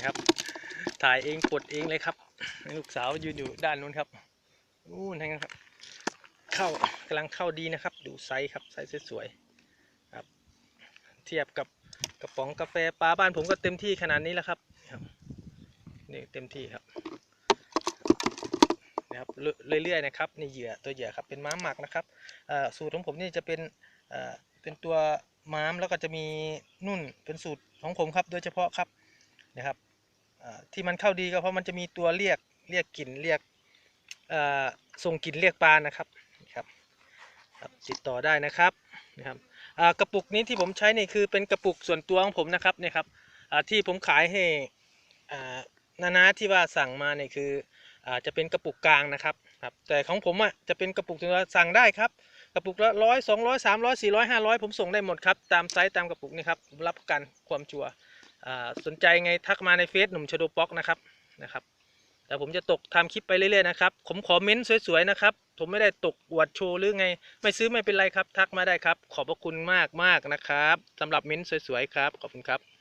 นี่ครับ ถ่ายเองกดเองเลยครับ ลูกสาวยืนอยู่ด้านนู้นครับนู่นนะครับ เข้ากำลังเข้าดีนะครับ ดูไซส์ครับไซส์สวยๆครับ เทียบกับกระป๋องกาแฟปลาบ้านผมก็เต็มที่ขนาดนี้แล้วครับนี่เต็มที่ครับนะครับเรื่อยๆนะครับนี่เหยื่อตัวเหยื่อครับเป็นม้ามหมักนะครับสูตรของผมนี่จะเป็นเป็นตัวม้ามแล้วก็จะมีนุ่นเป็นสูตรของผมครับโดยเฉพาะครับนะครับ ที่มันเข้าดีก็เพราะมันจะมีตัวเรียกเรียกกลิ่นเรียกส่งกลิ่นเรียกปลานะครับครับครับ ติดต่อได้นะครับนะครับกระปุกนี้ที่ผมใช้นี่คือเป็นกระปุกส่วนตัวของผมนะครับเนี่ยครับที่ผมขายให้นานาที่ว่าสั่งมาเนี่ยคืออาจะเป็นกระปุกกลางนะครับครับแต่ของผมอะจะเป็นกระปุกตัวสั่งได้ครับกระปุกละร้อยสองร้อยสามร้อยสี่ร้อยห้าร้อยผมส่งได้หมดครับตามไซส์ตามกระปุกนี่ครับรับประกันความชัวร์อ่า สนใจไงทักมาในเฟซหนุ่มชโดป๊อกนะครับนะครับ แต่ผมจะตกทำคลิปไปเรื่อยๆนะครับ ผมขอเม้นสวยๆนะครับ ผมไม่ได้ตกอวดโชว์หรือไง ไม่ซื้อไม่เป็นไรครับ ทักมาได้ครับ ขอบพระคุณมากมากๆนะครับสำหรับมิ้นสวยๆครับ ขอบคุณครับ